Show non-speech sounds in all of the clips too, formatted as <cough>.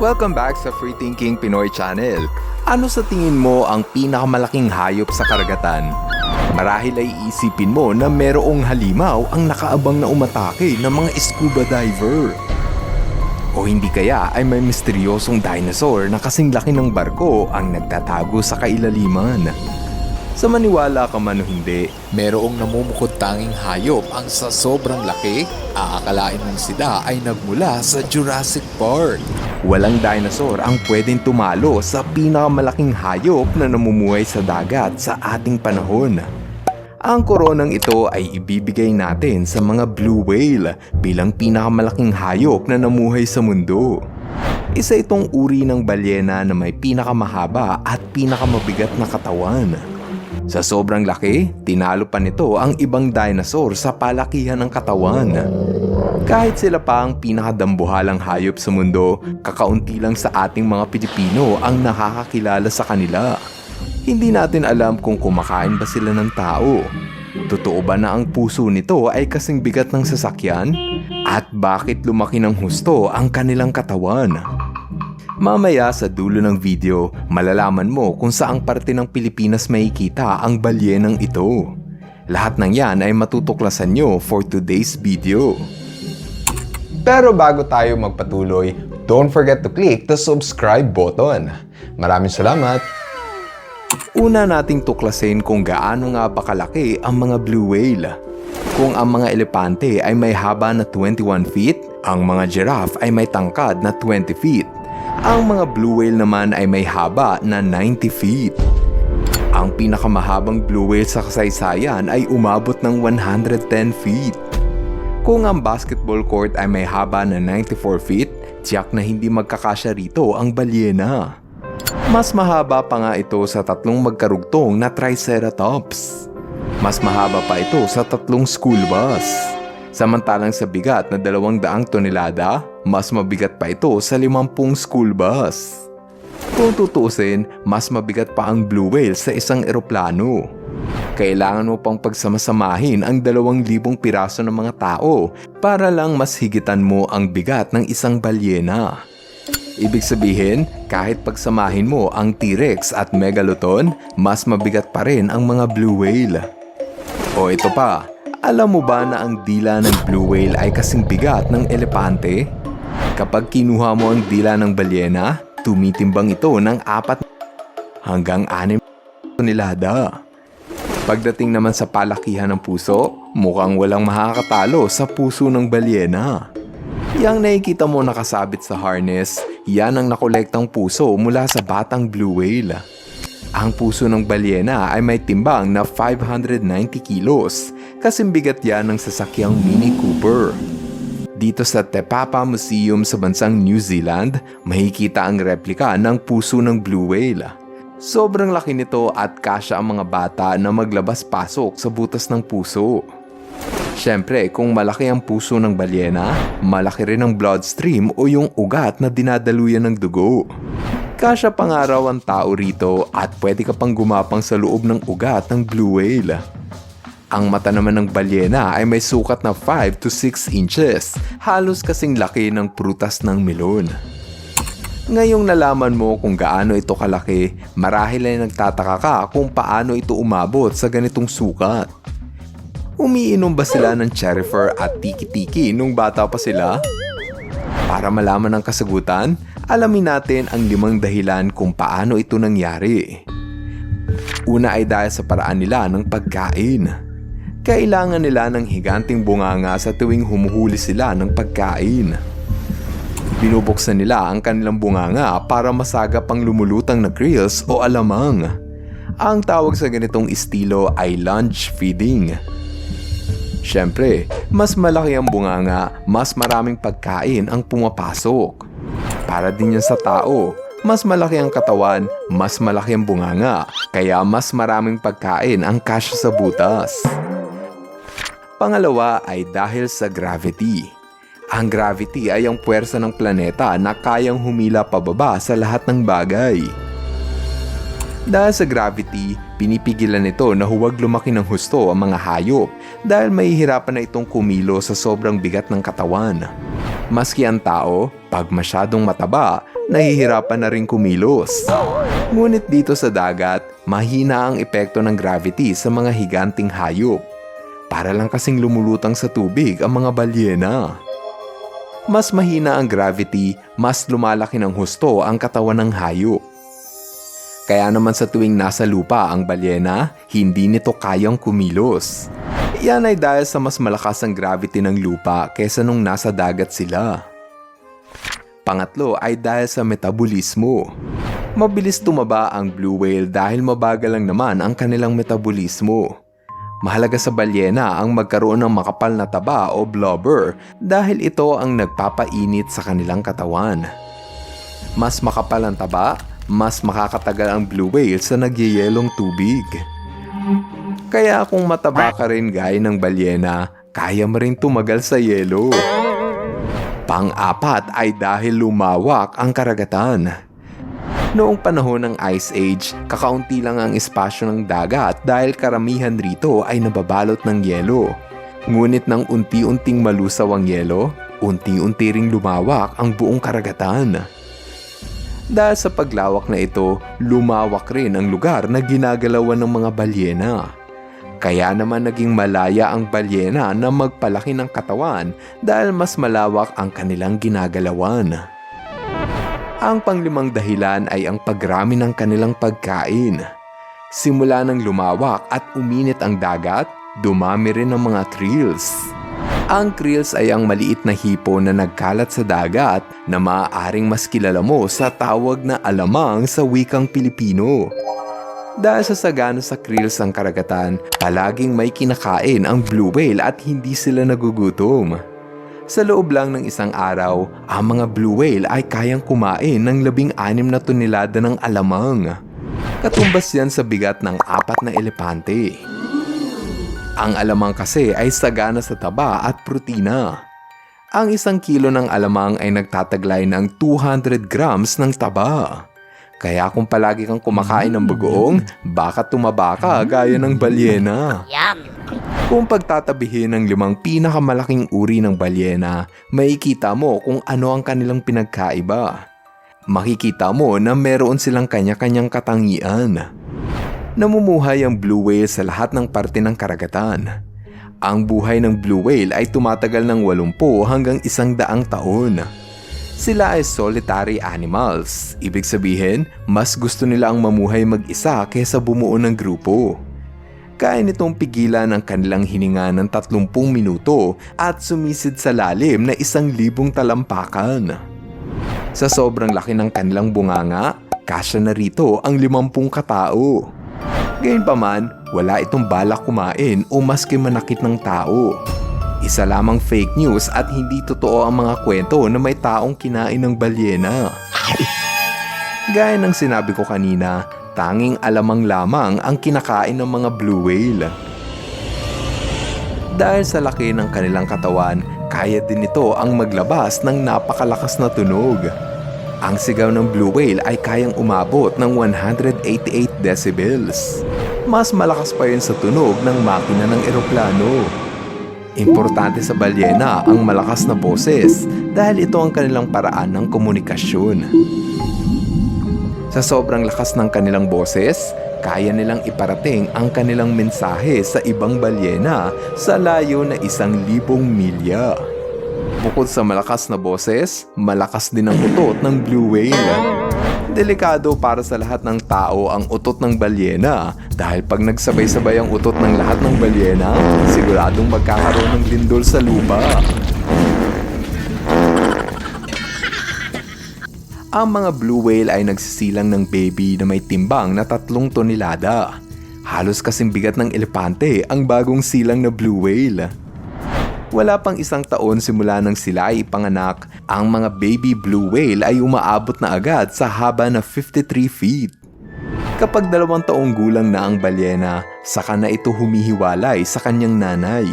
Welcome back sa Free Thinking Pinoy Channel. Ano sa tingin mo ang pinakamalaking hayop sa karagatan? Marahil ay isipin mo na merong halimaw ang nakaabang na umatake ng mga scuba diver. O hindi kaya ay may misteryosong dinosaur na kasing laki ng barko ang nagtatago sa kailaliman. Sa maniwala ka man o hindi, merong namumukod tanging hayop ang sa sobrang laki, aakalain mong sila ay nagmula sa Jurassic Park. Walang dinosaur ang pwedeng tumalo sa pinakamalaking hayop na namumuhay sa dagat sa ating panahon. Ang koronang ito ay ibibigay natin sa mga blue whale bilang pinakamalaking hayop na namuhay sa mundo. Isa itong uri ng balyena na may pinakamahaba at pinakamabigat na katawan. Sa sobrang laki, tinalo pa nito ang ibang dinosaur sa palakihan ng katawan. Kahit sila pa ang pinakadambuhalang hayop sa mundo, kakaunti lang sa ating mga Pilipino ang nakakakilala sa kanila. Hindi natin alam kung kumakain ba sila ng tao. Totoo ba na ang puso nito ay kasing bigat ng sasakyan? At bakit lumaki ng husto ang kanilang katawan? Mamaya sa dulo ng video, malalaman mo kung saang parte ng Pilipinas makikita ang balyenang ito. Lahat ng yan ay matutuklasan nyo for today's video. Pero bago tayo magpatuloy, don't forget to click the subscribe button. Maraming salamat! Una nating tuklasin kung gaano nga ba kalaki ang mga blue whale. Kung ang mga elepante ay may haba na 21 feet, ang mga giraffe ay may tangkad na 20 feet. Ang mga blue whale naman ay may haba na 90 feet. Ang pinakamahabang blue whale sa kasaysayan ay umabot ng 110 feet. Kung ang basketball court ay may haba na 94 feet, tiyak na hindi magkakasya rito ang balyena. Mas mahaba pa nga ito sa tatlong magkarugtong na triceratops. Mas mahaba pa ito sa tatlong school bus. Samantalang sa bigat na 200 tonelada, mas mabigat pa ito sa 50 school bus. Kung tutusin, mas mabigat pa ang blue whale sa isang eroplano. Kailangan mo pang pagsamasamahin ang 2,000 piraso ng mga tao para lang mas higitan mo ang bigat ng isang balyena. Ibig sabihin, kahit pagsamahin mo ang T-Rex at Megalodon, mas mabigat pa rin ang mga blue whale. O ito pa, alam mo ba na ang dila ng blue whale ay kasing bigat ng elepante? Kapag kinuha mo ang dila ng balyena, tumitimbang ito ng apat hanggang 6 tonelada. Pagdating naman sa palakihan ng puso, mukhang walang makakatalo sa puso ng balyena. Yang nakikita mo nakasabit sa harness, yan ang nakolektang puso mula sa batang blue whale. Ang puso ng balyena ay may timbang na 590 kilos, kasing bigat yan ng sasakyang Mini Cooper. Dito sa Te Papa Museum sa bansang New Zealand, makikita ang replika ng puso ng blue whale. Sobrang laki nito at kasya ang mga bata na maglabas-pasok sa butas ng puso. Siyempre, kung malaki ang puso ng balyena, malaki rin ang bloodstream o yung ugat na dinadaluyan ng dugo. Kasya pang araw ang tao rito at pwede ka pang gumapang sa loob ng ugat ng blue whale. Ang mata naman ng balyena ay may sukat na 5 to 6 inches, halos kasing laki ng prutas ng melon. Ngayong nalaman mo kung gaano ito kalaki, marahil ay nagtataka ka kung paano ito umabot sa ganitong sukat. Umiinom ba sila ng cherifer at tiki-tiki nung bata pa sila? Para malaman ang kasagutan, alamin natin ang limang dahilan kung paano ito nangyari. Una ay dahil sa paraan nila ng pagkain. Kailangan nila ng higanting bunganga sa tuwing humuhuli sila ng pagkain. Binubuksan nila ang kanilang bunganga para masagap ang lumulutang na grills o alamang. Ang tawag sa ganitong estilo ay lunge feeding. Siyempre, mas malaki ang bunganga, mas maraming pagkain ang pumapasok. Para din yan sa tao, mas malaki ang katawan, mas malaki ang bunganga, kaya mas maraming pagkain ang kasya sa butas. Pangalawa ay dahil sa gravity. Ang gravity ay ang puwersa ng planeta na kayang humila pababa sa lahat ng bagay. Dahil sa gravity, pinipigilan nito na huwag lumaki ng husto ang mga hayop dahil mahihirapan na itong kumilo sa sobrang bigat ng katawan. Maski ang tao, pag masyadong mataba, nahihirapan na rin kumilos. Ngunit dito sa dagat, mahina ang epekto ng gravity sa mga higanting hayop. Para lang kasing lumulutang sa tubig ang mga balyena. Mas mahina ang gravity, mas lumalaki ng husto ang katawan ng hayop. Kaya naman sa tuwing nasa lupa ang balyena, hindi nito kayang kumilos. Yan ay dahil sa mas malakas ang gravity ng lupa kesa nung nasa dagat sila. Pangatlo ay dahil sa metabolismo. Mabilis tumaba ang blue whale dahil mabagal lang naman ang kanilang metabolismo. Mahalaga sa balyena ang magkaroon ng makapal na taba o blubber dahil ito ang nagpapainit sa kanilang katawan. Mas makapal ang taba, mas makakatagal ang blue whale sa nagyayelong tubig. Kaya kung mataba ka rin gaya ng balyena, kaya mo rin tumagal sa yelo. Pang-apat ay dahil lumawak ang karagatan. Noong panahon ng Ice Age, kakaunti lang ang espasyo ng dagat dahil karamihan rito ay nababalot ng yelo. Ngunit nang unti-unting malusaw ang yelo, unti-unti ring lumawak ang buong karagatan. Dahil sa paglawak na ito, lumawak rin ang lugar na ginagalawan ng mga balyena. Kaya naman naging malaya ang balyena na magpalaki ng katawan dahil mas malawak ang kanilang ginagalawan. Ang panglimang dahilan ay ang pagrami ng kanilang pagkain. Simula nang lumawak at uminit ang dagat, dumami rin ang mga krills. Ang krills ay ang maliit na hipo na nagkalat sa dagat na maaaring mas kilala mo sa tawag na alamang sa wikang Pilipino. Dahil sa sagana sa krills ang karagatan, palaging may kinakain ang blue whale at hindi sila nagugutom. Sa loob lang ng isang araw, ang mga blue whale ay kayang kumain ng labing anim na tonelada ng alamang. Katumbas yan sa bigat ng apat na elepante. Ang alamang kasi ay sagana sa taba at protina. Ang isang kilo ng alamang ay nagtataglay ng 200 grams ng taba. Kaya kung palagi kang kumakain ng bagoong, baka tumaba ka gaya ng balyena. Kung pagtatabihin ng limang pinakamalaking uri ng balyena, makikita mo kung ano ang kanilang pinagkaiba. Makikita mo na meron silang kanya-kanyang katangian. Namumuhay ang blue whale sa lahat ng parte ng karagatan. Ang buhay ng blue whale ay tumatagal ng 80 hanggang 100 taon. Sila ay solitary animals. Ibig sabihin, mas gusto nila ang mamuhay mag-isa kaysa bumuo ng grupo. Kaya nitong pigilan ang kanilang hininga ng 30 minuto at sumisid sa lalim na isang libong talampakan. Sa sobrang laki ng kanilang bunganga, kasya na rito ang 50 katao. Gayunpaman, wala itong balak kumain o maski manakit ng tao. Isa lamang fake news at hindi totoo ang mga kwento na may taong kinain ng balyena. <laughs> Gaya ng sinabi ko kanina, tanging alamang lamang ang kinakain ng mga blue whale. Dahil sa laki ng kanilang katawan, kaya din ito ang maglabas ng napakalakas na tunog. Ang sigaw ng blue whale ay kayang umabot ng 188 decibels. Mas malakas pa yun sa tunog ng makina ng eroplano. Importante sa balyena ang malakas na boses dahil ito ang kanilang paraan ng komunikasyon. Sa sobrang lakas ng kanilang boses, kaya nilang iparating ang kanilang mensahe sa ibang balyena sa layo na isang libong milya. Bukod sa malakas na boses, malakas din ang utot ng blue whale. Delikado para sa lahat ng tao ang utot ng balyena dahil pag nagsabay-sabay ang utot ng lahat ng balyena, siguradong magkakaroon ng lindol sa lupa. Ang mga blue whale ay nagsisilang ng baby na may timbang na tatlong tonelada. Halos kasing bigat ng elepante ang bagong silang na blue whale. Wala pang isang taon simula nang sila ay ipanganak, ang mga baby blue whale ay umaabot na agad sa haba na 53 feet. Kapag dalawang taong gulang na ang balyena, saka na ito humihiwalay sa kanyang nanay.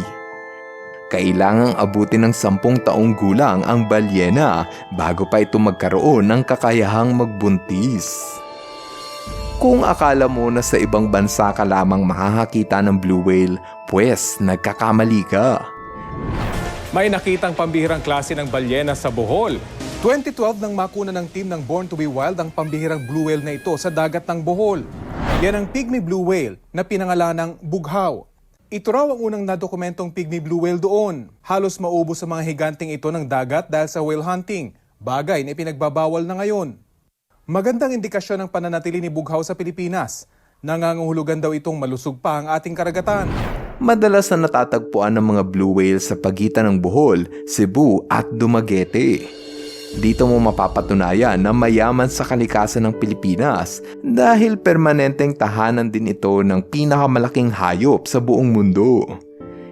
Kailangang abutin ng sampung taong gulang ang balyena bago pa ito magkaroon ng kakayahang magbuntis. Kung akala mo na sa ibang bansa ka lamang makakakita ng blue whale, pues nagkakamali ka. May nakitang pambihirang klase ng balyena sa Bohol. 2012 nang makuna ng team ng Born to be Wild ang pambihirang blue whale na ito sa dagat ng Bohol. Yan ang pygmy blue whale na pinangalan ng bughaw. Ito raw ang unang nadokumentong pygmy blue whale doon. Halos maubos sa mga higanting ito ng dagat dahil sa whale hunting, bagay na ipinagbabawal na ngayon. Magandang indikasyon ng pananatili ni Bughaw sa Pilipinas. Nangangahulugan daw itong malusog pa ang ating karagatan. Madalas na natatagpuan ng mga blue whale sa pagitan ng Bohol, Cebu at Dumaguete. Dito mo mapapatunayan na mayaman sa kalikasan ng Pilipinas dahil permanenteng tahanan din ito ng pinakamalaking hayop sa buong mundo.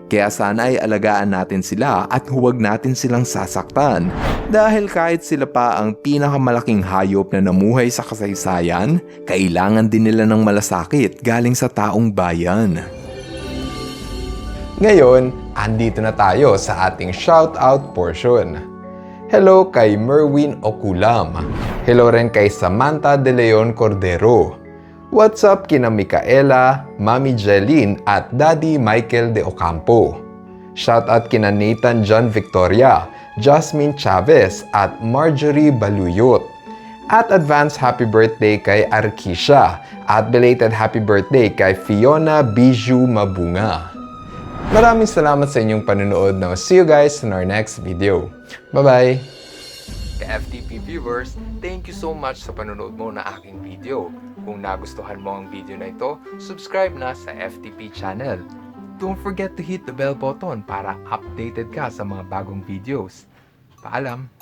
Kaya sana ay alagaan natin sila at huwag natin silang sasaktan dahil kahit sila pa ang pinakamalaking hayop na namuhay sa kasaysayan, kailangan din nila ng malasakit galing sa taong bayan. Ngayon, andito na tayo sa ating shoutout portion. Hello kay Merwin Okulam. Hello rin kay Samantha De Leon Cordero. What's up kina Micaela, Mami Jeline at Daddy Michael De Ocampo. Shoutout kina Nathan John Victoria, Jasmine Chavez at Marjorie Baluyot. At advance happy birthday kay Arkisha at belated happy birthday kay Fiona Bijou Mabunga. Maraming salamat sa inyong panonood. Now, see you guys in our next video. Bye-bye! Ka-FTP viewers, thank you so much sa panonood mo na aking video. Kung nagustuhan mo ang video na ito, subscribe na sa FTP channel. Don't forget to hit the bell button para updated ka sa mga bagong videos. Paalam!